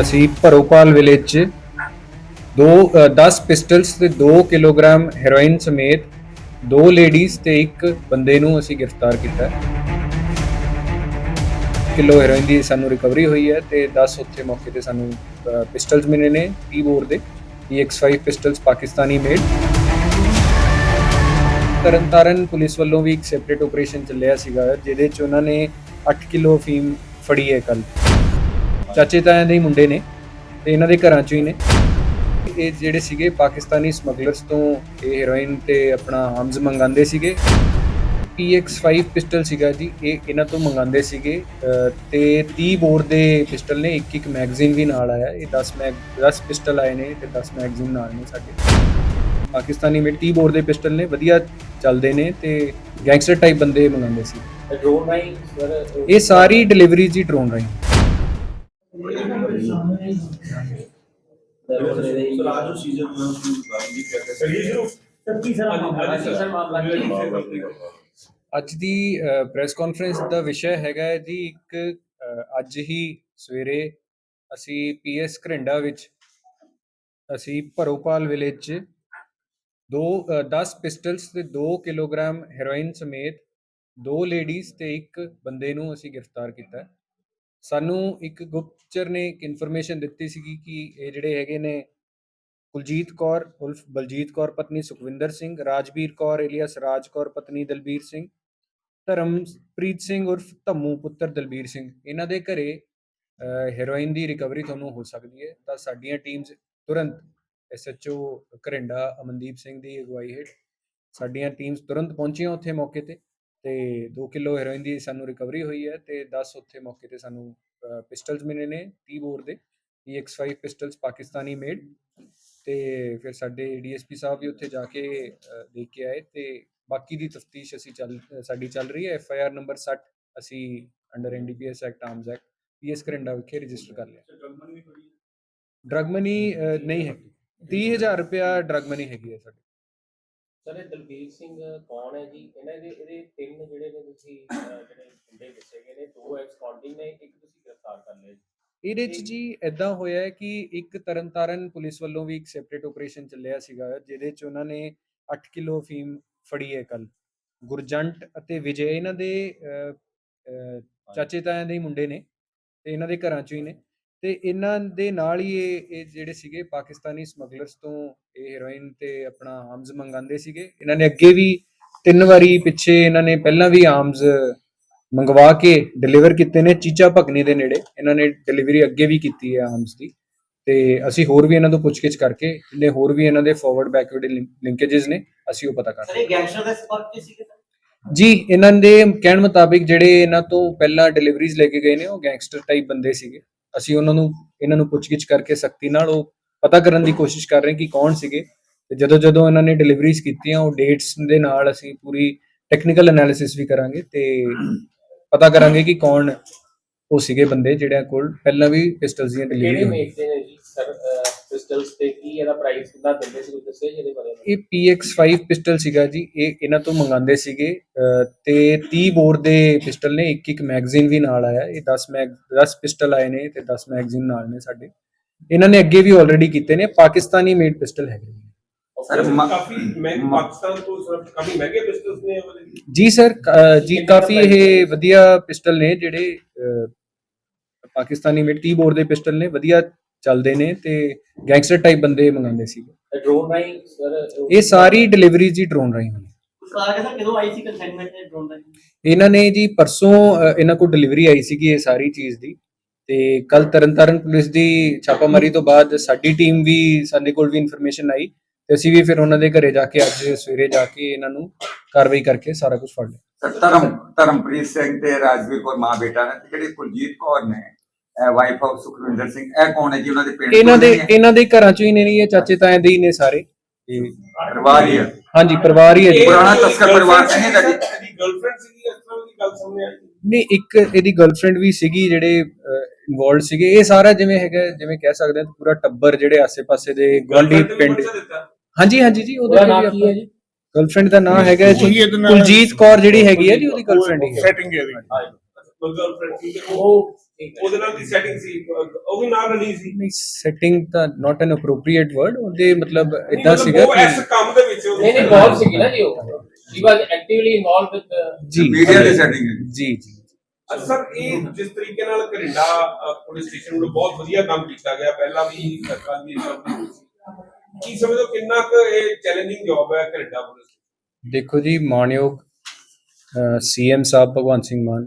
ਅਸੀਂ ਭਰੋਪਾਲ ਵਿਲੇਜ 'ਚ ਦੋ ਅ, 10 ਪਿਸਟਲਸ ਤੇ 2 ਕਿਲੋਗ੍ਰਾਮ ਹੈਰੋਇਨ ਸਮੇਤ ਦੋ ਲੇਡੀਜ਼ ਤੇ ਇੱਕ ਬੰਦੇ ਨੂੰ ਅਸੀਂ ਗ੍ਰਿਫਤਾਰ ਕੀਤਾ। ਕਿਲੋ ਹੈਰੋਇਨ ਦੀ ਸਾਨੂੰ ਰਿਕਵਰੀ ਹੋਈ ਹੈ ਤੇ 10 ਉੱਥੇ ਮੌਕੇ ਤੇ ਸਾਨੂੰ ਪਿਸਟਲਸ ਮਿਲੇ ਨੇ ਟੀ ਬੋਰ ਦੇ EX5 pistols Pakistani made Tarn Taran police ਵੱਲੋਂ ਵੀ ਇੱਕ ਸੈਪਰੇਟ ਆਪਰੇਸ਼ਨ ਚੱਲਿਆ ਸੀਗਾ ਜਿਹਦੇ ਚ ਉਹਨਾਂ ਨੇ 8 ਕਿਲੋ ਫੀਮ ਫੜੀ ਹੈ ਕੱਲ ਚਾਚੇ ਤਾਇਆਂ ਦੇ ਹੀ ਮੁੰਡੇ ਨੇ ਤੇ ਇਹਨਾਂ ਦੇ ਘਰਾਂ ਚੋਂ ਹੀ ਨੇ। ਇਹ ਜਿਹੜੇ ਸੀਗੇ ਪਾਕਿਸਤਾਨੀ ਸਮਗਲਰਸ ਤੋਂ ਇਹ ਹੈਰੋਇਨ ਤੇ ਆਪਣਾ ਆਰਮਸ ਮੰਗਾਉਂਦੇ ਸੀਗੇ। PX5 ਪਿਸਟਲ ਸੀਗਾ ਜੀ ਇਹ ਇਹਨਾਂ ਤੋਂ ਮੰਗਾਉਂਦੇ ਸੀਗੇ। ਅਹ, ਤੇ 30 ਬੋਰ ਦੇ ਪਿਸਟਲ ਨੇ ਇੱਕ ਇੱਕ ਮੈਗਜ਼ੀਨ ਵੀ ਨਾਲ ਆਇਆ। ਇਹ 10 ਮੈਗ 10 ਪਿਸਟਲ ਆਏ ਨੇ ਤੇ 10 ਮੈਗਜ਼ੀਨ ਨਾਲ ਨੇ ਸਾਡੇ। ਪਾਕਿਸਤਾਨੀ ਮੇ 30 ਬੋਰ ਦੇ ਪਿਸਟਲ ਨੇ ਵਧੀਆ ਚੱਲਦੇ ਨੇ ਤੇ ਗੈਂਗਸਟਰ ਟਾਈਪ ਬੰਦੇ ਮੰਗਾਉਂਦੇ ਸੀ। ਡਰੋਨ ਸਰ ਇਹ ਸਾਰੀ ਡਿਲੀਵਰੀ ਜੀ ਡਰੋਨ ਰਾਹੀਂ। ਅੱਜ ਦੀ ਪ੍ਰੈਸ ਕਾਨਫਰੰਸ ਦਾ ਵਿਸ਼ਾ ਹੈਗਾ ਹੈ ਜੀ ਇੱਕ ਅੱਜ ਹੀ ਸਵੇਰੇ ਅਸੀਂ ਪੀਐਸ ਘਰਿੰਡਾ ਵਿੱਚ ਅਸੀਂ ਭਰੋਪਾਲ ਵਿਲੇਜ 'ਚ ਦੋ 10 ਪਿਸਟਲਸ ਤੇ 2 ਕਿਲੋਗ੍ਰਾਮ ਹੈਰੋਇਨ ਸਮੇਤ ਦੋ ਲੇਡੀਜ਼ ਤੇ ਇੱਕ ਬੰਦੇ ਨੂੰ ਅਸੀਂ ਗ੍ਰਿਫਤਾਰ ਕੀਤਾ ਸਾਨੂੰ ਇੱਕ ਗੁਪਤਚਰ ਨੇ ਇੱਕ ਇਨਫੋਰਮੇਸ਼ਨ ਦਿੱਤੀ ਸੀਗੀ ਕਿ ਇਹ ਜਿਹੜੇ ਹੈਗੇ ਨੇ ਕੁਲਜੀਤ ਕੌਰ ਉਲਫ ਬਲਜੀਤ ਕੌਰ ਪਤਨੀ ਸੁਖਵਿੰਦਰ ਸਿੰਘ, ਰਾਜਵੀਰ ਕੌਰ ਏਲੀਅਸ, ਰਾਜ ਕੌਰ ਪਤਨੀ ਦਲਬੀਰ ਸਿੰਘ, ਧਰਮਪ੍ਰੀਤ ਸਿੰਘ ਉਰਫ ਧੰਮੂ ਪੁੱਤਰ ਦਲਬੀਰ ਸਿੰਘ। ਇਹਨਾਂ ਦੇ ਘਰੇ ਹੈਰੋਇਨ ਦੀ ਰਿਕਵਰੀ ਤੁਹਾਨੂੰ ਹੋ ਸਕਦੀ ਹੈ। ਤਾਂ ਸਾਡੀਆਂ ਟੀਮਸ ਤੁਰੰਤ ਐਸਐਚਓ ਘਰਿੰਡਾ ਅਮਨਦੀਪ ਸਿੰਘ ਦੀ ਅਗਵਾਈ ਹੇਠ ਸਾਡੀਆਂ ਟੀਮਸ ਤੁਰੰਤ ਪਹੁੰਚੀਆਂ ਉੱਥੇ ਮੌਕੇ ਤੇ। ਤੇ 2 ਕਿਲੋ ਹੈਰੋਇਨ ਦੀ ਸਾਨੂੰ ਰਿਕਵਰੀ ਹੋਈ ਹੈ ਤੇ 10 ਉੱਥੇ ਮੌਕੇ ਤੇ ਸਾਨੂੰ ਪਿਸਟਲਸ ਮਿਲੇ ਨੇ 30 ਬੋਰ ਦੇ EX5 ਪਿਸਟਲਸ ਪਾਕਿਸਤਾਨੀ ਮੇਡ ਤੇ ਫਿਰ ਸਾਡੇ ਡੀਐਸਪੀ ਸਾਹਿਬ ਵੀ ਉੱਥੇ ਜਾ ਕੇ ਦੇਖ ਕੇ ਆਏ ਤੇ ਬਾਕੀ ਦੀ ਤਫਤੀਸ਼ ਅਸੀਂ ਚੱਲ ਸਾਡੀ ਚੱਲ ਰਹੀ ਹੈ ਐਫ ਆਈ ਆਰ ਨੰਬਰ 60 ਅਸੀਂ under NDPS act arms act PS Gharinda ਵਿਖੇ ਰਜਿਸਟਰ ਕਰ ਲਿਆ। ਡਰਗ ਮਨੀ ਨਹੀਂ ਹੈ। 30000 ਰੁਪਇਆ ਡਰਗ ਮਨੀ ਹੈਗੀ ਹੈ ਸਾਡੀ। ਸਰ ਇਹ ਦਲਬੀਰ ਸਿੰਘ ਕੌਣ ਹੈ ਜੀ? ਇਹਨਾਂ ਦੇ ਇਹਦੇ ਤਿੰਨ ਜਿਹੜੇ ਨੇ ਤੁਸੀਂ ਅਹ, ਜਿਹੜੇ ਮੁੰਡੇ ਦੱਸੇ ਗਏ ਨੇ ਦੋ ਐਕਸਕਾਉਂਟਿੰਗ ਨੇ ਇੱਕ ਤੁਸੀਂ ਗ੍ਰਿਫਤਾਰ ਕਰ ਲਿਆ ਜੀ। ਇਹਦੇ ਚ ਜੀ ਐਦਾਂ ਹੋਇਆ ਹੈ ਕਿ ਇੱਕ ਤਰਨਤਾਰਨ ਪੁਲਿਸ ਵੱਲੋਂ ਵੀ ਇੱਕ ਸੈਪਰੇਟ ਆਪਰੇਸ਼ਨ ਚੱਲਿਆ ਸੀਗਾ ਜਿਹਦੇ ਚ ਉਹਨਾਂ ਨੇ 8 ਕਿਲੋ ਫੀਮ ਫੜੀ ਹੈ ਕੱਲ ਗੁਰਜੰਟ ਅਤੇ ਵਿਜੇ ਇਹਨਾਂ ਦੇ ਅਹ, ਅਹ, ਚਾਚੇ ਤਾਇਆਂ ਦੇ ਹੀ ਮੁੰਡੇ ਨੇ ਤੇ ਇਹਨਾਂ ਦੇ ਘਰਾਂ ਚੋਂ ਹੀ ਨੇ। ਤੇ ਇਹਨਾਂ ਦੇ ਨਾਲ ਹੀ ਇਹ ਇਹ ਜਿਹੜੇ ਸੀਗੇ ਪਾਕਿਸਤਾਨੀ ਸਮਗਲਰਸ ਤੋਂ ਇਹ ਹੈਰੋਇਨ ਤੇ ਆਪਣਾ ਆਰਮਸ ਮੰਗਾਉਂਦੇ ਸੀਗੇ। ਇਹਨਾਂ ਨੇ ਅੱਗੇ ਵੀ ਤਿੰਨ ਵਾਰੀ ਪਿੱਛੇ ਇਹਨਾਂ ਨੇ ਪਹਿਲਾਂ ਵੀ ਆਰਮਸ ਮੰਗਵਾ ਕੇ ਡਿਲੀਵਰ ਕੀਤੇ ਨੇ ਚੀਚਾ ਭਗਨੀ ਦੇ ਨੇੜੇ। ਇਹਨਾਂ ਨੇ ਡਿਲੀਵਰੀ ਅੱਗੇ ਵੀ ਕੀਤੀ ਹੈ ਆਰਮਸ ਦੀ। ਤੇ ਅਸੀਂ ਹੋਰ ਵੀ ਇਹਨਾਂ ਤੋਂ ਪੁੱਛਗਿੱਛ ਕਰਕੇ ਜਿਹੜੇ ਹੋਰ ਵੀ ਇਹਨਾਂ ਦੇ ਫਾਰਵਰਡ ਬੈਕਵਰਡ ਲਿੰਕੇजेस ਨੇ ਅਸੀਂ ਉਹ ਪਤਾ ਕਰ ਸਰ ਇਹ ਗੈਂਗਸਟਰ ਦੇ ਸੰਪਰਕ ਚ ਸੀਗੇ ਸਰ? ਜੀ ਇਹਨਾਂ ਦੇ ਕਹਿਣ ਮੁਤਾਬਿਕ ਜਿਹੜੇ ਇਹਨਾਂ ਤੋਂ ਪਹਿਲਾਂ ਡਿਲੀਵਰੀਜ਼ ਲੈ ਕੇ ਗਏ ਨੇ ਉਹ ਗੈਂਗਸਟਰ ਟਾਈਪ ਬੰਦੇ ਸੀਗੇ। ਅਸੀਂ ਉਹਨਾਂ ਨੂੰ ਇਹਨਾਂ ਨੂੰ ਪੁੱਛਗਿੱਛ ਕਰਕੇ ਸਖਤੀ ਨਾਲ ਉਹ ਪਤਾ ਕਰਨ ਦੀ ਕੋਸ਼ਿਸ਼ ਕਰ ਰਹੇ ਕਿ ਕੌਣ ਸੀਗੇ। ਤੇ ਜਦੋਂ ਜਦੋਂ ਇਹਨਾਂ ਨੇ ਡਿਲੀਵਰੀਜ਼ ਕੀਤੀਆਂ ਉਹ ਡੇਟਸ ਦੇ ਨਾਲ ਅਸੀਂ ਪੂਰੀ ਟੈਕਨੀਕਲ ਐਨਾਲਿਸਿਸ ਵੀ ਕਰਾਂਗੇ ਤੇ ਪਤਾ ਕਰਾਂਗੇ ਕਿ ਕੌਣ ਉਹ ਸੀਗੇ ਬੰਦੇ ਜਿਹੜਿਆਂ ਕੋਲ ਪਹਿਲਾਂ ਵੀ ਪਿਸਟਲਸ ਦੀਆਂ ਕਿਹੜੇ ਡਿਲੀਵਰੀ ਮੇਕ ਦੇ ਨੇ ਜੀ ਸਰ ਪਿਸਟਲਸ ਕੀ ਇਹਦਾ ਪ੍ਰਾਈਸ ਕਿੰਨਾ ਦਿੰਦੇ ਸੀ ਕੁਝ ਦੱਸਿਆ ਜੀ ਇਹਦੇ ਬਾਰੇ। ਇਹ PX5 ਪਿਸਟਲ ਸੀਗਾ ਜੀ ਇਹ ਇਹਨਾਂ ਤੋਂ ਮੰਗਾਉਂਦੇ ਸੀਗੇ ਤੇ 30 ਬੋਰ ਦੇ ਪਿਸਟਲ ਨੇ ਇੱਕ ਇੱਕ ਮੈਗਜ਼ੀਨ ਵੀ ਨਾਲ ਆਇਆ ਇਹ 10 ਮੈਗ 10 ਪਿਸਟਲ ਆਏ ਨੇ ਤੇ 10 ਮੈਗਜ਼ੀਨ ਨਾਲ ਨੇ ਸਾਡੇ। ਇਹਨਾਂ ਨੇ ਅੱਗੇ ਵੀ ਆਲਰੇਡੀ ਕੀਤੇ ਨੇ ਪਾਕਿਸਤਾਨੀ ਮੇਡ ਪਿਸਟਲ ਹੈਗੇ ਨੇ। ਸਰ ਮ- ਕਾਫੀ ਮਹਿੰਗੇ ਪਾਕਿਸਤਾਨ ਤੋਂ ਸਿਰਫ ਕਾਫੀ ਮਹਿੰਗੇ ਪਿਸਟਲਸ ਨੇ ਉਹ ਜੀ ਸਰ ਜੀ ਕਾਫੀ ਇਹ ਵਧੀਆ ਪਿਸਟਲ ਨੇ ਜਿਹੜੇ ਅਹ, ਪਾਕਿਸਤਾਨੀ ਮੇਡ ਬੋਰ ਦੇ ਪਿਸਟਲ ਨੇ ਵਧੀਆ ਚੱਲਦੇ ਨੇ ਤੇ ਗੈਂਗਸਟਰ ਟਾਈਪ ਬੰਦੇ ਮੰਗਾਉਂਦੇ ਸੀਗੇ ਡਰੋਨ ਰਾਹੀਂ ਸਰ ਇਹ ਸਾਰੀ ਡਿਲੀਵਰੀ ਜੀ ਡਰੋਨ ਰਾਹੀਂ ਹੋਈ ਸਰ ਕਦੋਂ ਆਈ ਸੀ ਕੰਸਾਈਨਮੈਂਟ ਦੇ ਡਰੋਨ ਦਾ ਇਹਨਾਂ ਨੇ ਜੀ ਪਰਸੋਂ ਅ, ਇਹਨਾਂ ਕੋਲ ਡਿਲੀਵਰੀ ਆਈ ਸੀਗੀ ਇਹ ਸਾਰੀ ਚੀਜ਼ ਦੀ। ਤੇ ਕੱਲ ਤਰਨਤਾਰਨ ਪੁਲਿਸ ਦੀ ਛਾਪਾਮਾਰੀ ਤੋਂ ਬਾਅਦ ਸਾਡੀ ਟੀਮ ਵੀ ਸਾਡੇ ਕੋਲ ਵੀ ਇਨਫੋਰਮੇਸ਼ਨ ਆਈ ਤੇ ਅਸੀਂ ਵੀ ਫਿਰ ਉਹਨਾਂ ਦੇ ਘਰੇ ਜਾ ਕੇ ਅੱਜ ਸਵੇਰੇ ਜਾ ਕੇ ਇਹਨਾਂ ਨੂੰ ਕਾਰਵਾਈ ਕਰਕੇ ਸਾਰਾ ਕੁਝ ਫੜ ਲਿਆ। ਧਰਮ ਧਰਮਪ੍ਰੀਤ ਸਿੰਘ ਤੇ ਰਾਜਵੀਰ ਕੌਰ ਮਾਂ ਬੇਟਾ ਨੇ ਤੇ ਜਿਹੜੀ ਕੁਲਜੀਤ ਕੌਰ ਨੇ ਵਾਈਫ ਆਫ ਸੁਖਵਿੰਦਰ ਸਿੰਘ ਇਹ ਕੌਣ ਹੈ ਜੀ? ਉਹਨਾਂ ਦੇ ਪਿੰਡ ਇਹਨਾਂ ਦੇ? ਇਹਨਾਂ ਦੇ ਘਰਾਂ ਚੋਂ ਹੀ ਨੇ ਇਹ ਚਾਚੇ ਤਾਏ ਦੇ ਹੀ ਨੇ ਸਾਰੇ। ਪਰਿਵਾਰ ਹੀ ਹੈ। ਹਾਂਜੀ ਪਰਿਵਾਰ ਹੀ ਹੈ ਜੀ। ਪੁਰਾਣਾ ਤਸਕਰ ਪਰਿਵਾਰ ਸੀ ਇਹਦਾ ਜੀ। ਇਹਦੀ ਗਰਲਫ੍ਰੈਂਡ ਸੀ ਇਸ ਤਰ੍ਹਾਂ ਦੀ ਗੱਲ ਸਾਹਮਣੇ ਆਈ। ਨਹੀਂ ਇੱਕ ਇਹਦੀ ਗਰਲਫ੍ਰੈਂਡ ਵੀ ਸੀਗੀ ਜਿਹੜੇ ਇਨਵੋਲਡ ਸੀਗੇ। ਇਹ ਸਾਰਾ ਜਿਵੇਂ ਹੈਗਾ ਜਿਵੇਂ ਕਹਿ ਸਕਦੇ ਹਾਂ ਪੂਰਾ ਟੱਬਰ ਜਿਹੜੇ ਆਸੇ-ਪਾਸੇ ਦੇ Girlfriend ਪਿੰਡ ਹਾਂਜੀ ਹਾਂਜੀ ਜੀ ਉਹਦਾ ਉਹਦਾ ਨਾਮ ਕੀ ਹੈ ਜੀ? ਗਰਲਫ੍ਰੈਂਡ ਦਾ ਨਾਮ ਹੈਗਾ ਉਹੀ ਕੁਲਜੀਤ ਕੌਰ ਜਿਹੜੀ ਹੈਗੀ ਹੈ ਜੀ ਉਹਦੀ ਗਰਲਫ੍ਰੈਂਡ ਹੀ ਹੈ। ਸੈਟਿੰਗ ਹੈ ਇਹਦੀ। ਮਤਲਬ ਫਰੈਂਕੀ ਉਹ ਠੀਕ ਹੈ ਉਹਦੇ ਨਾਲ ਦੀ ਸੈਟਿੰਗ ਸੀ? ਉਹ ਵੀ ਨਾਲ ਰਲੀ ਸੀ? ਨਹੀਂ ਸੈਟਿੰਗ ਤਾਂ ਨਾਟ ਐਨ ਅਪਰੋਪਰੀਏਟ ਵਰਡ ਉਹਦੇ ਮਤਲਬ ਇਦਾਂ ਸੀਗਾ ਉਹ ਇਸ ਕਿ ਕੰਮ ਦੇ ਵਿੱਚ ਨਹੀਂ ਨਹੀਂ ਬਹੁਤ ਸੀਗੀ ਨਾ ਜੀ ਉਹ। She was actively involve with ਜੀ ਮੀਡੀਆ ਦੀ ਸੈਟਿੰਗ ਜੀ ਜੀ ਸਰ ਇਹ ਜਿਸ ਤਰੀਕੇ ਨਾਲ ਅਹ, ਪੁਲਿਸ ਸਟੇਸ਼ਨ ਨੂੰ ਬਹੁਤ ਵਧੀਆ ਕੰਮ ਕੀਤਾ ਗਿਆ ਪਹਿਲਾਂ ਵੀ ਸਰਕਾਰ ਦੀ ਕੀ ਸਮਝੋ ਕਿੰਨਾ ਕੁ ਇਹ ਚੈਲੰਜਿੰਗ ਜੌਬ ਹੈ ਘਰਿੰਡਾ ਪੁਲਿਸ ਦੀ? ਦੇਖੋ ਜੀ ਮਾਨਯੋਗ ਸੀਐਮ ਸਾਹਿਬ ਭਗਵੰਤ ਸਿੰਘ ਮਾਨ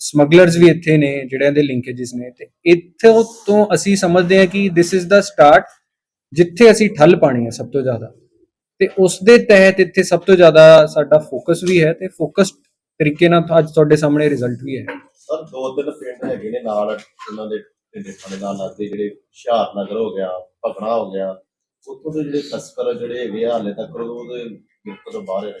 ਸਮਗਲਰਸ ਵੀ ਇੱਥੇ ਨੇ, ਜਿਹੜਿਆਂ ਦੇ ਲਿੰਕੇजेस ਨੇ ਤੇ ਇੱਥੋਂ ਤੋਂ ਅਸੀਂ ਸਮਝਦੇ ਹਾਂ ਕਿ ਥਿਸ ਇਜ਼ ਦਾ ਸਟਾਰਟ ਜਿੱਥੇ ਅਸੀਂ ਠੱਲ ਪਾਣੀ ਹੈ ਸਭ ਤੋਂ ਜ਼ਿਆਦਾ। ਤੇ ਉਸ ਦੇ ਤਹਿਤ ਇੱਥੇ ਸਭ ਤੋਂ ਜ਼ਿਆਦਾ ਸਾਡਾ ਫੋਕਸ ਵੀ ਹੈ ਤੇ ਫੋਕਸ ਤਰੀਕੇ ਨਾਲ ਅੱਜ ਤੁਹਾਡੇ ਸਾਹਮਣੇ ਰਿਜ਼ਲਟ ਵੀ ਹੈ। ਸਰ ਦੋ ਤਿੰਨ ਪਿੰਡ ਹੈਗੇ ਨੇ ਨਾਲ, ਉਹਨਾਂ ਦੇ ਪਿੰਡ ਥਾਣੇ ਨਾਲ ਲੱਗਦੇ ਜਿਹੜੇ ਹੁਸ਼ਿਆਰ ਨਗਰ ਹੋ ਗਿਆ, ਭਗਣਾ ਹੋ ਗਿਆ, ਉੱਥੋਂ ਦੇ ਜਿਹੜੇ ਤਸਕਰ ਜਿਹੜੇ ਹੈਗੇ ਆ, ਹਾਲੇ ਤੱਕ ਉਹਦੇ ਗਿਰਫਤ ਤੋਂ ਬਾਹਰ ਹੈ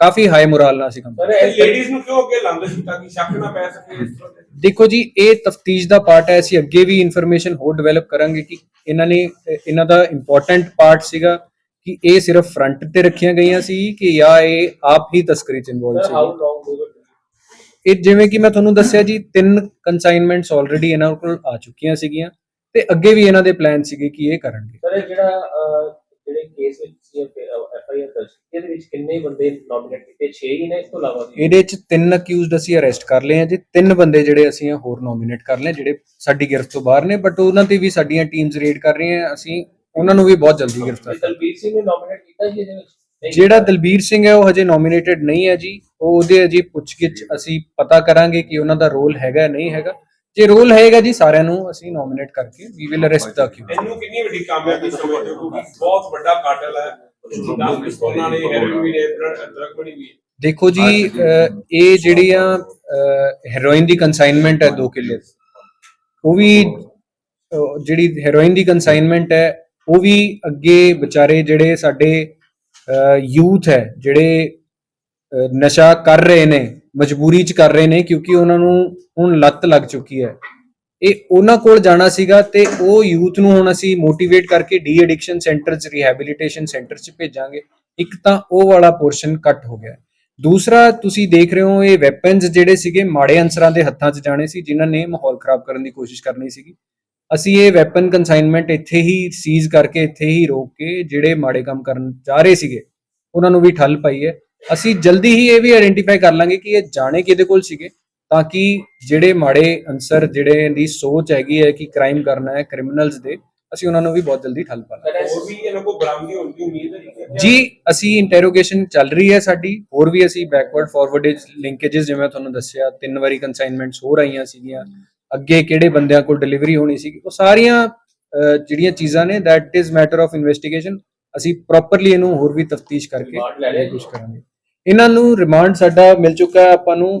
ਕਾਫੀ ਹਾਈ ਮੋਰਲ ਨਾਲ ਅਸੀਂ ਕੰਮ। ਸਰ ਲੇਡੀਜ਼ ਨੂੰ ਕਿਉਂ ਅੱਗੇ ਲਾਉਂਦੇ ਸੀ ਤਾਂ ਕਿ ਸ਼ੱਕ ਨਾ ਪੈ ਸਕੇ ਇਸ ਤਰ੍ਹਾਂ ਦੇ? ਦੇਖੋ ਜੀ ਇਹ ਤਫਤੀਸ਼ ਦਾ ਪਾਰਟ ਹੈ ਅਸੀਂ ਅੱਗੇ ਵੀ ਇਨਫੋਰਮੇਸ਼ਨ ਹੋਰ ਡਿਵੈਲਪ ਕਰਾਂਗੇ ਕਿ ਇਹਨਾਂ ਨੇ ਇਹਨਾਂ ਦਾ ਇੰਪੋਰਟੈਂਟ ਪਾਰਟ ਸੀਗਾ ਕਿ ਇਹ ਸਿਰਫ ਫਰੰਟ ਤੇ ਰੱਖੀਆਂ ਗਈਆਂ ਸੀ ਕਿ ਜਾਂ ਇਹ ਆਪ ਹੀ ਤਸਕਰੀ ਚ ਹਾਊ ਸੀ। ਲੌਂਗ ਇਹ ਜਿਵੇਂ ਕਿ ਮੈਂ ਤੁਹਾਨੂੰ ਦੱਸਿਆ ਜੀ ਤਿੰਨ ਕਨਸਾਈਨਮੈਂਟਸ ਆਲਰੇਡੀ ਇਹਨਾਂ ਕੋਲ ਆ ਚੁੱਕੀਆਂ ਸੀਗੀਆਂ ਤੇ ਅੱਗੇ ਵੀ ਇਹਨਾਂ ਦੇ ਪਲਾਨ ਸੀਗੇ ਕਿ ਇਹ ਕਰਨਗੇ। ਸਰ ਇਹ ਜਿਹੜਾ ਜਿਹੜੇ ਕੇਸ ਵਿੱਚ ਸੀ ਐਫ ਆਈ ਆਰ ਦਰਜ ਕੀਤੀ, ਇਹਦੇ ਵਿੱਚ ਕਿੰਨੇ ਬੰਦੇ ਨੋਮੀਨੇਟ ਕੀਤੇ? 6 ਹੀ ਨੇ ਇਸ ਤੋਂ ਇਲਾਵਾ ਵੀ? ਇਹਦੇ ਚ ਤਿੰਨ ਅਕਿਊਜ਼ਡ ਅਸੀਂ ਅਰੈਸਟ ਕਰ ਲਏ ਆ ਜੀ। ਤਿੰਨ ਬੰਦੇ ਜਿਹੜੇ ਅਸੀਂ ਹੋਰ ਨੋਮੀਨੇਟ ਕਰ ਲਏ ਜਿਹੜੇ ਸਾਡੀ ਗਿਰਫਤ ਤੋਂ ਬਾਹਰ ਨੇ ਬਟ ਉਹਨਾਂ ਤੇ ਵੀ ਸਾਡੀਆਂ ਟੀਮਸ ਰੇਡ ਕਰ ਰਹੀਆਂ ਅਸੀਂ ਉਹਨਾਂ ਨੂੰ ਵੀ ਬਹੁਤ ਜਲਦੀ ਗ੍ਰਿਫਤਾਰ ਕਰਾਂਗੇ ਦਲਬੀਰ ਸਿੰਘ ਨੂੰ ਨੋਮੀਨੇਟ ਕੀਤਾ ਜੀ ਇਹਦੇ ਵਿੱਚ? ਜਿਹੜਾ ਦਲਬੀਰ ਸਿੰਘ ਹੈ ਉਹ ਹਜੇ ਨੋਮੀਨੇਟਡ ਨਹੀਂ ਹੈ ਜੀ। ਉਹ ਉਹਦੇ ਅਜੀ ਪੁੱਛਗਿੱਛ ਅਸੀਂ ਪਤਾ ਕਰਾਂਗੇ ਕਿ ਉਹਨਾਂ ਦਾ ਰੋਲ ਹੈਗਾ ਨਹੀਂ ਹੈਗਾ। ਜੇ ਰੋਲ ਹੈਗਾ ਜੀ ਸਾਰਿਆਂ ਨੂੰ ਅਸੀਂ ਨੋਮੀਨੇਟ ਕਰਕੇ ਵੀ ਵਿਲ ਅਰੈਸਟ ਦਾ ਕਿਉਂ ਇਹਨੂੰ ਕਿੰਨੀ ਵੱਡੀ ਕਾਮਯਾਬੀ ਸਮਝਦੇ ਹੋ ਕਿਉਂਕਿ ਬਹੁਤ ਵੱਡਾ ਕਾਟਲ ਹੈ। 10 ਪਿਸਤੌਲਾਂ ਨੇ ਹੈਰੋਇਨ ਵੀ ਨੇ ਡਰਗ ਬਣੀ ਵੀ। ਹੈ ਦੇਖੋ ਜੀ ਇਹ ਜਿਹੜੀਆਂ ਹੈਰੋਇਨ ਦੀ ਕਨਸਾਈਨਮੈਂਟ ਹੈ 2 ਕਿੱਲੇ। ਉਹ ਵੀ ਜਿਹੜੀ ਹੈਰੋਇਨ ਦੀ ਕਨਸਾਈਨਮੈਂਟ ਹੈ ਉਹ ਵੀ ਅੱਗੇ ਵਿਚਾਰੇ ਜਿਹੜੇ ਸਾਡੇ ਯੂਥ ਹੈ ਜਿਹੜੇ ਨਸ਼ਾ ਕਰ ਰਹੇ ਨੇ ਮਜਬੂਰੀ ਚ ਕਰ ਰਹੇ ਨੇ ਕਿਉਂਕਿ ਉਹਨਾਂ ਨੂੰ ਹੁਣ ਲੱਤ ਲੱਗ ਚੁੱਕੀ ਹੈ। ਇਹ ਉਹਨਾਂ ਕੋਲ ਜਾਣਾ ਸੀਗਾ ਤੇ ਉਹ ਯੂਥ ਨੂੰ ਹੁਣ ਅਸੀਂ ਮੋਟੀਵੇਟ ਕਰਕੇ ਡੀ ਐਡਿਕਸ਼ਨ ਸੈਂਟਰ ਚ, ਰਿਹੈਬਿਲਿਟੇਸ਼ਨ ਸੈਂਟਰ ਚ ਭੇਜਾਂਗੇ। ਇੱਕ ਤਾਂ ਉਹ ਵਾਲਾ ਪੋਰਸ਼ਨ ਕੱਟ ਹੋ ਗਿਆ। ਦੂਸਰਾ, ਤੁਸੀਂ ਦੇਖ ਰਹੇ ਹੋ ਇਹ ਵੈਪਨਸ ਜਿਹੜੇ ਸੀਗੇ ਮਾੜੇ ਅਨਸਰਾਂ ਦੇ ਹੱਥਾਂ 'ਚ ਜਾਣੇ ਸੀ, ਜਿਨ੍ਹਾਂ ਨੇ ਮਾਹੌਲ ਖਰਾਬ ਕਰਨ ਦੀ ਕੋਸ਼ਿਸ਼ ਕਰਨੀ ਸੀਗੀ। ਅਸੀਂ ਇਹ ਵੈਪਨ ਕਨਸਾਈਨਮੈਂਟ ਇੱਥੇ ਹੀ ਸੀਜ਼ ਕਰਕੇ, ਇੱਥੇ ਹੀ ਰੋਕ ਕੇ ਜਿਹੜੇ ਮਾੜੇ ਕੰਮ ਕਰਨ ਜਾ ਰਹੇ ਸੀਗੇ, ਉਹਨਾਂ ਨੂੰ ਵੀ ਠੱਲ ਪਾਈ ਹੈ। ਅਸੀਂ ਜਲਦੀ ਹੀ ਇਹ ਵੀ ਆਇਡੈਂਟੀਫਾਈ ਕਰ ਲਾਂਗੇ ਕਿ ਇਹ ਜਾਣੇ ਕਿਹਦੇ ਕੋਲ ਸੀਗੇ ਤਾਂ ਕਿ ਜਿਹੜੇ ਮਾੜੇ ਅਨਸਰ ਜਿਹੜੇ ਦੀ ਸੋਚ ਹੈਗੀ ਹੈ ਕਿ ਕ੍ਰਾਈਮ ਕਰਨਾ ਹੈ ਕ੍ਰਿਮੀਨਲਸ ਦੇ ਅਸੀਂ ਉਹਨਾਂ ਨੂੰ ਵੀ ਬਹੁਤ ਜਲਦੀ ਠੱਲ ਪਾ ਲਾਂਗੇ ਹੋਰ ਵੀ ਇਹਨਾਂ ਕੋਲ ਬਰਾਮਦੀ ਹੋਣ ਦੀ ਉਮੀਦ ਹੈ ਜੀ ਅਸੀਂ ਇੰਟਰੋਗੇਸ਼ਨ ਚੱਲ ਰਹੀ ਹੈ ਸਾਡੀ ਹੋਰ ਵੀ ਅਸੀਂ ਬੈਕਵਰਡ ਫਾਰਵਰਡ ਲਿੰਕੇजेस ਜਿਵੇਂ ਤੁਹਾਨੂੰ ਦੱਸਿਆ ਤਿੰਨ ਵਾਰੀ ਕਨਸਾਈਨਮੈਂਟਸ ਹੋਰ ਆਈਆਂ ਸੀਗੀਆਂ ਅੱਗੇ ਕਿਹੜੇ ਬੰਦਿਆਂ ਕੋਲ ਡਿਲੀਵਰੀ ਹੋਣੀ ਸੀ ਉਹ ਸਾਰੀਆਂ ਜਿਹੜੀਆਂ ਚੀਜ਼ਾਂ ਨੇ that is matter of investigation ਅਸੀਂ ਪ੍ਰੋਪਰਲੀ ਇਹਨੂੰ ਹੋਰ ਵੀ ਤਫਤੀਸ਼ ਕਰਕੇ? ਕੁਝ ਕਰਾਂਗੇ ਇਹਨਾਂ ਨੂੰ ਰਿਮਾਂਡ ਸਾਡਾ ਮਿਲ ਚੁੱਕਾ ਹੈ ਆਪਾਂ ਨੂੰ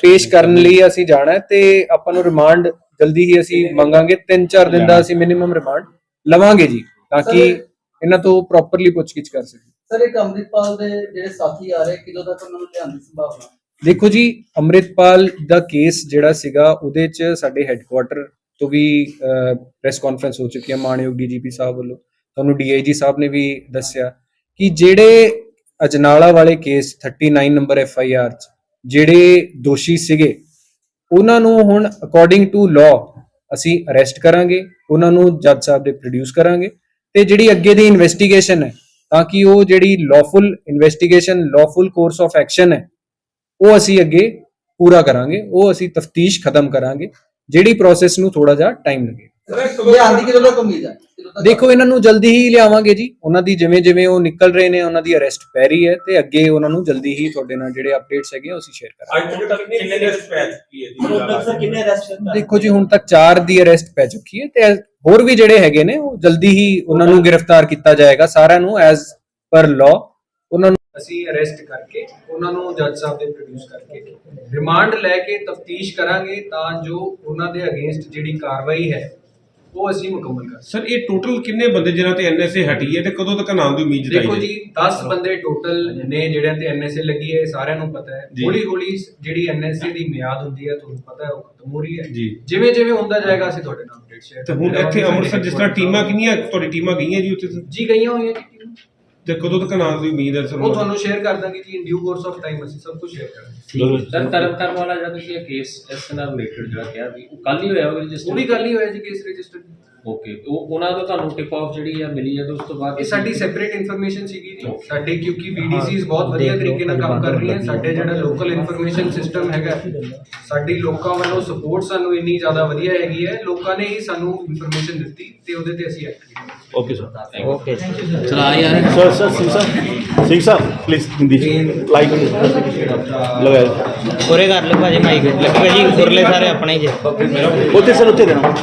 ਪੇਸ਼ ਕਰਨ ਲਈ ਅਸੀਂ ਜਾਣਾ ਹੈ ਤੇ ਆਪਾਂ ਨੂੰ ਰਿਮਾਂਡ ਜਲਦੀ ਹੀ ਅਸੀਂ ਮੰਗਾਂਗੇ। 3-4 ਦਿਨ ਦਾ ਅਸੀਂ ਮਿਨੀਮਮ ਰਿਮਾਂਡ ਲਵਾਂਗੇ ਜੀ ਤਾਂ ਕਿ ਇਹਨਾਂ ਤੋਂ ਪ੍ਰੋਪਰਲੀ ਪੁੱਛਗਿੱਛ ਕਰ ਸਕੀਏ। ਸਰ ਇੱਕ ਅੰਮ੍ਰਿਤਪਾਲ ਦੇ ਜਿਹੜੇ ਸਾਥੀ ਆ ਰਹੇ ਕਿਦੋਂ ਤੱਕ ਉਹਨਾਂ ਨੂੰ ਲਿਆਉਣ ਦੀ ਸੰਭਾਵਨਾ? ਦੇਖੋ ਜੀ ਅੰਮ੍ਰਿਤਪਾਲ ਦਾ ਕੇਸ ਜਿਹੜਾ ਸੀਗਾ ਉਹਦੇ ਚ ਸਾਡੇ ਹੈੱਡਕੁਆਟਰ ਤੋਂ ਵੀ ਪ੍ਰੈਸ ਕਾਨਫਰੰਸ ਹੋ ਚੁੱਕੀ ਹੈ। ਮਾਨਯੋਗ ਡੀਜੀਪੀ ਸਾਹਿਬ ਵੱਲੋਂ। ਤੁਹਾਨੂੰ ਡੀਆਈਜੀ ਸਾਹਿਬ ਨੇ ਵੀ ਦੱਸਿਆ ਕਿ ਜਿਹੜੇ ਅਜਨਾਲਾ ਵਾਲੇ case 39 number F I R ਚ ਜਿਹੜੇ ਦੋਸ਼ੀ ਸੀਗੇ ਉਹਨਾਂ ਨੂੰ ਹੁਣ ਅਕੋਰਡਿੰਗ ਟੂ ਲਾਅ ਅਸੀਂ ਅਰੈਸਟ ਕਰਾਂਗੇ ਉਹਨਾਂ ਨੂੰ ਜੱਜ ਸਾਹਿਬ ਦੇ ਪ੍ਰੋਡਿਊਸ ਕਰਾਂਗੇ ਤੇ ਜਿਹੜੀ ਅੱਗੇ ਦੀ ਇਨਵੈਸਟੀਗੇਸ਼ਨ ਹੈ ਤਾਂ ਕਿ ਉਹ ਜਿਹੜੀ lawful investigation lawful course of action ਹੈ ਉਹ ਅਸੀਂ ਅੱਗੇ ਪੂਰਾ ਕਰਾਂਗੇ ਉਹ ਅਸੀਂ ਤਫਤੀਸ਼ ਖਤਮ ਕਰਾਂਗੇ ਜਿਹੜੀ ਪ੍ਰੋਸੈਸ ਨੂੰ ਥੋੜਾ ਜਿਹਾ ਟਾਈਮ ਲੱਗੇ। ਸਰ ਇਹ ਆਂਦੀ ਕਿਦੋਂ ਤੱਕ ਉਮੀਦ ਹੈ ਜਦੋਂ ਤੱਕ ਦੇਖੋ ਇਹਨਾਂ ਨੂੰ ਜਲਦੀ ਹੀ ਲਿਆਵਾਂਗੇ ਜੀ। ਉਹਨਾਂ ਦੀ ਜਿਵੇਂ ਜਿਵੇਂ ਉਹ ਨਿਕਲ ਰਹੇ ਨੇ ਉਹਨਾਂ ਦੀ ਅਰੈਸਟ ਪੈ ਰਹੀ ਹੈ ਤੇ ਅੱਗੇ ਉਹਨਾਂ ਨੂੰ ਜਲਦੀ ਹੀ ਤੁਹਾਡੇ ਨਾਲ ਜਿਹੜੇ ਅਪਡੇਟਸ ਹੈਗੇ ਉਹ ਅਸੀਂ ਸ਼ੇਅਰ ਕਰਾਂਗੇ। ਅੱਜ ਤੱਕ ਕਿੰਨੇ ਅਰੈਸਟ ਪੈ ਚੁੱਕੀ ਹੈ ਜੀ? ਹੁਣ ਤੱਕ ਸਰ ਕਿੰਨੇ ਅਰੈਸਟ ਦੇਖੋ ਜੀ ਹੁਣ ਤੱਕ 4 ਦੀ ਅਰੈਸਟ ਪੈ ਚੁੱਕੀ ਹੈ ਤੇ ਹੋਰ ਵੀ ਜਿਹੜੇ ਹੈਗੇ ਨੇ ਉਹ ਜਲਦੀ ਹੀ ਉਹਨਾਂ ਨੂੰ ਗ੍ਰਿਫਤਾਰ ਕੀਤਾ ਜਾਏਗਾ। ਸਾਰਿਆਂ ਨੂੰ ਐਜ਼ ਪਰ ਲਾਅ ਉਹਨਾਂ ਨੂੰ ਅਸੀਂ ਅਰੈਸਟ ਕਰਕੇ ਉਹਨਾਂ ਨੂੰ ਜੱਜ ਸਾਹਿਬ ਦੇ ਪ੍ਰੋਡਿਊਸ ਕਰਕੇ ਰਿਮਾਂਡ ਲੈ ਕੇ ਤਫਤੀਸ਼ ਕਰਾਂਗੇ ਤਾਂ ਜੋ ਉਹਨਾਂ ਦੇ ਅਗੇਂਸਟ ਜਿਹੜੀ ਕਾਰਵਾਈ ਹੈ ਉਹ ਅਸੀਂ ਮੁਕੰਮਲ ਕਰ ਸਰ ਇਹ ਟੋਟਲ ਕਿੰਨੇ ਬੰਦੇ ਜਿਨ੍ਹਾਂ ਤੇ ਐਨਐਸਏ ਹਟੀ ਹੈ ਤੇ ਕਦੋਂ ਤੱਕ ਨਾਮ ਦੀ ਉਮੀਦ ਦੇਖੋ ਜੀ 10 ਬੰਦੇ ਟੋਟਲ ਨੇ ਜਿਹੜਿਆਂ ਤੇ ਐਨਐਸਏ ਲੱਗੀ ਹੈ ਇਹ ਸਾਰਿਆਂ ਨੂੰ ਪਤਾ ਹੈ। ਜੀ। ਹੌਲੀ ਹੌਲੀ ਜਿਹੜੀ ਐਨਐਸਏ ਦੀ ਮਿਆਦ ਹੁੰਦੀ ਹੈ ਤੁਹਾਨੂੰ ਪਤਾ ਹੈ ਉਹ ਖਤਮ ਹੋ ਰਹੀ ਹੈ। ਜੀ। ਜਿਵੇਂ ਜਿਵੇਂ ਹੁੰਦਾ ਜਾਏਗਾ ਅਸੀਂ ਤੁਹਾਡੇ ਨਾਲ ਅਪਡੇਟ ਸ਼ੇਅਰ ਤੇ ਹੁਣ ਇੱਥੇ ਅੰਮ੍ਰਿਤਸਰ ਜਿਸ ਤਰ੍ਹਾਂ ਟੀਮਾਂ ਕਿੰਨੀਆਂ ਤੁਹਾਡੀ ਟੀਮਾਂ ਗਈਆਂ ਜੀ ਉੱਥੇ? ਜੀ ਗਈਆਂ ਹੋਈਆਂ ਜੀ। ਤੇ ਕਦੋਂ ਤੱਕ ਨਾਮ ਦੀ ਉਮੀਦ ਹੈ ਸਰ ਉਹ ਤੁਹਾਨੂੰ ਸ਼ੇਅਰ ਕਰ ਦਾਂਗੇ ਜੀ in due course of time ਅਸੀਂ ਸਭ ਕੁਝ ਸ਼ੇਅਰ ਕਰਾਂਗੇ। ਸਰ ਤਰਨਤਾਰਨ ਵਾਲਾ ਜਿਹੜਾ ਤੁਸੀਂ ਇਹ ਕੇਸ ਇਸ ਨਾਲ ਰਿਲੇਟਡ ਜਿਹੜਾ ਕਿਹਾ ਵੀ ਉਹ ਕੱਲ ਹੀ ਹੋਇਆ ਉਹ ਰਜਿਸਟਰ ਉਹ ਵੀ ਗੱਲ ਹੀ ਹੋਇਆ ਜੀ ਕੇਸ ਰਜਿਸਟਰ ਓਕੇ ਉਹ ਉਹਨਾਂ ਤੋਂ ਤੁਹਾਨੂੰ ਟਿਪ ਆਫ ਜਿਹੜੀ ਆ ਮਿਲੀ ਹੈ ਤੇ ਉਸ ਤੋਂ ਬਾਅਦ ਇਹ ਸਾਡੀ ਸੈਪਰੇਟ ਇਨਫੋਰਮੇਸ਼ਨ ਸੀਗੀ ਜੀ। ਸਾਡੇ ਕਿਉਂਕਿ BDCs ਬਹੁਤ ਵਧੀਆ ਤਰੀਕੇ ਨਾਲ ਕੰਮ ਕਰ ਰਹੀਆਂ। ਸਾਡੇ ਜਿਹੜਾ ਲੋਕਲ ਇਨਫੋਰਮੇਸ਼ਨ ਸਿਸਟਮ ਹੈਗਾ ਸਾਡੀ ਲੋਕਾਂ ਵੱਲੋਂ ਸਪੋਰਟ ਸਾਨੂੰ ਇੰਨੀ ਜ਼ਿਆਦਾ ਵਧੀਆ ਹੈਗੀ ਹੈ। ਲੋਕਾਂ ਨੇ ਹੀ ਸਾਨੂੰ ਇਨਫੋਰਮੇਸ਼ਨ ਦਿੱਤੀ ਤੇ ਉਹਦੇ ਤੇ ਅਸੀਂ ਐਕਟ ਕੀਤਾ। ਓਕੇ ਸਰ ਓਕੇ ਚਲਾ ਯਾਰ ਸਰ ਸਰ ਸਿੰਘ ਸਾਹਿਬ ਸਿੰਘ ਸਾਹਿਬ ਪਲੀਜ਼ ਹਿੰਦੀ ਲਾਈਕ ਲਗਾਇਆ ਉਰੇ ਕਰ ਲਓ ਭਾਜੀ ਮਾਈਕ ਲੱਗਾ ਜੀ ਉਰਲੇ ਸਾਰੇ ਆਪਣੇ ਹੀ ਜੇ। ਉੱਥੇ ਸਰ ਉੱਥੇ ਦੇਣਾ।